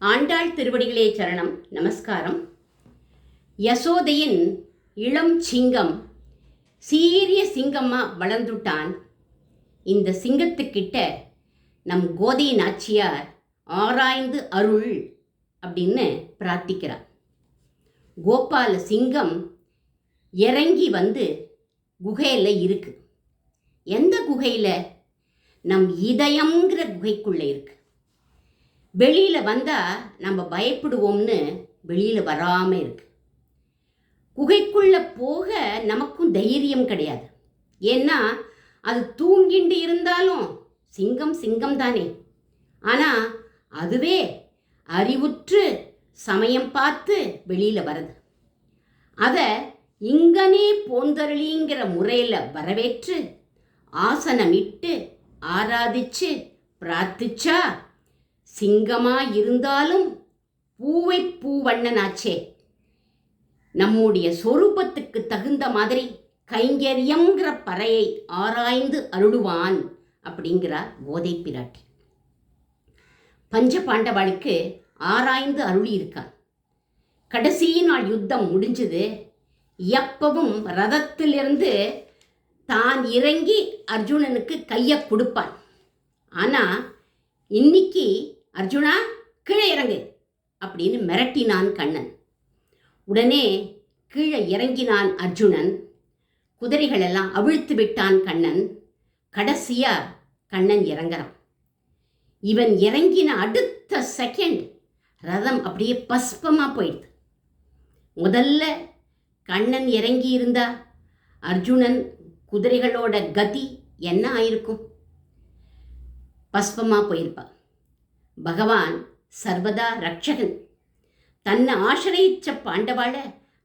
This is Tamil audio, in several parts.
ஆண்டாள் திருவடிகளே சரணம் நமஸ்காரம். யசோதையின் இளம் சிங்கம் சீரிய சிங்கம்மா வளர்ந்துட்டான். இந்த சிங்கத்துக்கிட்ட நம் கோதை நாச்சியார் ஆராய்ந்து அருள் அப்படின்னு பிரார்த்திக்கிறார். கோபால சிங்கம் இறங்கி வந்து குகையில் இருக்கு. எந்த குகையில்? நம் இதயங்கிற குகைக்குள்ளே இருக்கு. வெளியில் வந்தால் நம்ம பயப்படுவோம்னு வெளியில் வராமல் இருக்கு. குகைக்குள்ளே போக நமக்கும் தைரியம் கிடையாது. ஏன்னா அது தூங்கிண்டு இருந்தாலும் சிங்கம் சிங்கம் தானே. ஆனால் அதுவே அறிவுற்று சமயம் பார்த்து வெளியில் வருது அதை இங்கனே போந்தருளிங்கிற முறையில் வரவேற்று ஆசனமிட்டு ஆராதிச்சு பிரார்த்திச்சா சிங்கமா இருந்தாலும் பூவை பூவண்ணனாச்சே நம்முடைய சொரூபத்துக்கு தகுந்த மாதிரி கைங்கரியங்கிற பறையை ஆராய்ந்து அருளுவான் அப்படிங்கிறார் கோதை பிராட்டி. பஞ்ச பாண்டவாளுக்கு ஆராய்ந்து அருளி இருக்கான் கடைசி நாள் யுத்தம் முடிஞ்சது. எப்பவும் ரதத்திலிருந்து தான் இறங்கி அர்ஜுனனுக்கு கையை கொடுப்பான். ஆனால் இன்னைக்கு அர்ஜுனா கீழே இறங்கு அப்படின்னு மிரட்டினான் கண்ணன். உடனே கீழே இறங்கினான் அர்ஜுனன். குதிரைகளெல்லாம் அவிழ்த்து விட்டான் கண்ணன். கடைசியா கண்ணன் இறங்குறான். இவன் இறங்கின அடுத்த செகண்ட் ரதம் அப்படியே பஸ்பமாக போயிடுது. முதல்ல கண்ணன் இறங்கி இருந்தா அர்ஜுனன் குதிரைகளோட கதி என்ன ஆயிருக்கும்? பஸ்பமாக போயிருப்பான் பகவான் சர்வதா ரட்சகன் தன்னை ஆசிரயிச்ச பாண்டவாள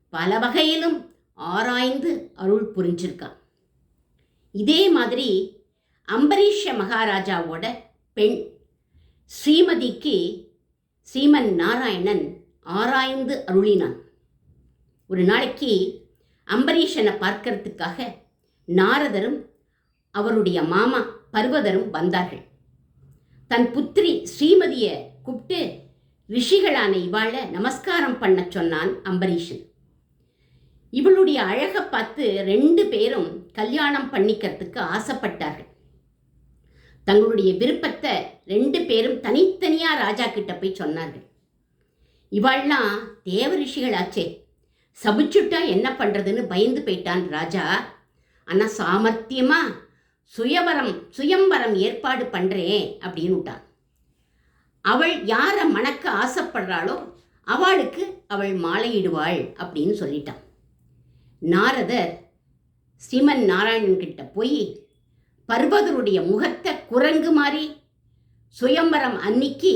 பல வகையிலும் ஆராய்ந்து அருள் புரிஞ்சிருக்கான். இதே மாதிரி அம்பரீஷ மகாராஜாவோட பெண் ஸ்ரீமதிக்கு ஸ்ரீமன் நாராயணன் ஆராய்ந்து அருளினான். ஒரு நாளைக்கு அம்பரீஷனை பார்க்கறதுக்காக நாரதரும் அவருடைய மாமா பர்வதரும் வந்தார்கள். தன் புத்திரி ஸ்ரீமதியை கூப்பிட்டு ரிஷிகளான இவாளை நமஸ்காரம் பண்ண சொன்னான் அம்பரீஷன். இவளுடைய அழகை பார்த்து ரெண்டு பேரும் கல்யாணம் பண்ணிக்கிறதுக்கு ஆசைப்பட்டார்கள். தங்களுடைய விருப்பத்தை ரெண்டு பேரும் தனித்தனியாக ராஜா கிட்ட போய் சொன்னார்கள். இவாள்லாம் தேவ ரிஷிகளாச்சே சபிச்சுட்டா என்ன பண்ணுறதுன்னு பயந்து போயிட்டான் ராஜா. ஆனால் சாமர்த்தியமாக சுயவரம் சுயம்பரம் ஏற்பாடு பண்ணுறேன் அப்படின்னு விட்டான் அவள் யாரை மணக்க ஆசைப்படுறாளோ அவளுக்கு அவள் மாலையிடுவாள் அப்படின்னு சொல்லிட்டான். நாரதர் ஸ்ரீமன் நாராயணன்கிட்ட போய் பர்வதருடைய முகத்தை குரங்கு மாதிரி சுயம்பரம் அன்னிக்கு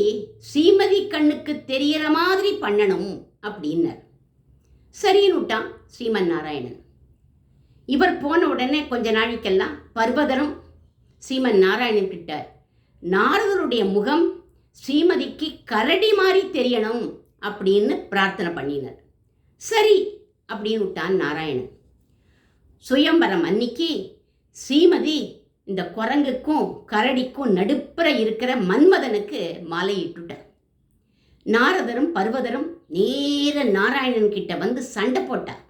ஸ்ரீமதி கண்ணுக்கு தெரியற மாதிரி பண்ணணும் அப்படின்னார். சரின்னு விட்டான் ஸ்ரீமன் நாராயணன். இவர் போன உடனே கொஞ்ச நாளைக்கெல்லாம் பர்வதரும் ஸ்ரீமன் நாராயணன் கிட்ட நாரதருடைய முகம் ஸ்ரீமதிக்கு கரடி மாதிரி தெரியணும் அப்படின்னு பிரார்த்தனை பண்ணினார். சரி அப்படின்னு விட்டான் நாராயணன். சுயம்பரம் அன்னைக்கு ஸ்ரீமதி இந்த குரங்குக்கும் கரடிக்கும் நடுப்புற இருக்கிற மன்மதனுக்கு மாலையிட்டுட்டார். நாரதரும் பர்வதரும் நேர நாராயணன் கிட்ட வந்து சண்டை போட்டார்.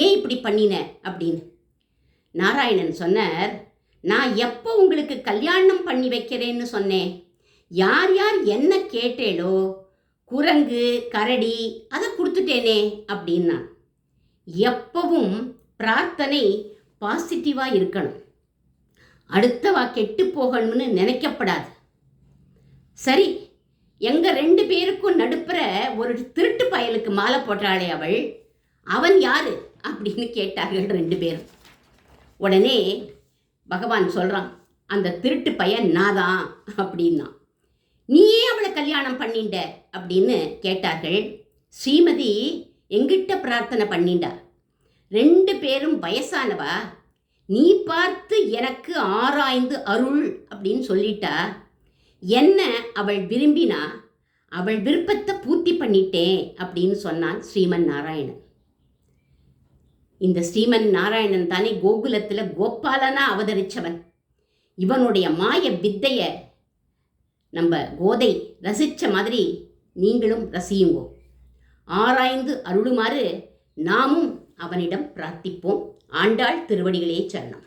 ஏன் இப்படி பண்ணின? அப்படின்னு. நாராயணன் சொன்னார் நான் எப்போ உங்களுக்கு கல்யாணம் பண்ணி வைக்கிறேன்னு சொன்னேன். யார் யார் என்ன கேட்டேளோ குரங்கு கரடி அதை கொடுத்துட்டேனே அப்படின்னா எப்பவும் பிரார்த்தனை பாசிட்டிவாக இருக்கணும். அடுத்தவா கெட்டு போகணும்னு நினைக்கப்படாது. சரி எங்கள் ரெண்டு பேருக்கும் நடுப்புற ஒரு திருட்டு பயலுக்கு மாலை போட்டாளே அவள். அவன் யாரு? அப்படின்னு கேட்டார்கள் ரெண்டு பேரும். உடனே பகவான் சொல்கிறான் அந்த திருட்டு பையன் நாதான் அப்படின்னா. நீயே அவளை கல்யாணம் பண்ணிண்ட அப்படின்னு கேட்டார்கள். ஸ்ரீமதி எங்கிட்ட பிரார்த்தனை பண்ணிண்டா. ரெண்டு பேரும் வயசானவா? நீ பார்த்து எனக்கு ஆராய்ந்து அருள் அப்படின்னு சொல்லிட்டா. என்ன அவள் விரும்பினா அவள் விருப்பத்தை பூர்த்தி பண்ணிட்டேன் அப்படின்னு சொன்னான் ஸ்ரீமன் நாராயணன். இந்த ஸ்ரீமன் நாராயணன் தானே கோகுலத்தில் கோபாலனா அவதரிச்சவன். இவனுடைய மாய வித்தைய நம்ம கோதை ரசித்த மாதிரி நீங்களும் ரசியுங்கோ. ஆராய்ந்து அருளுமாறு நாமும் அவனிடம் பிரார்த்திப்போம். ஆண்டாள் திருவடிகளே சரணம்.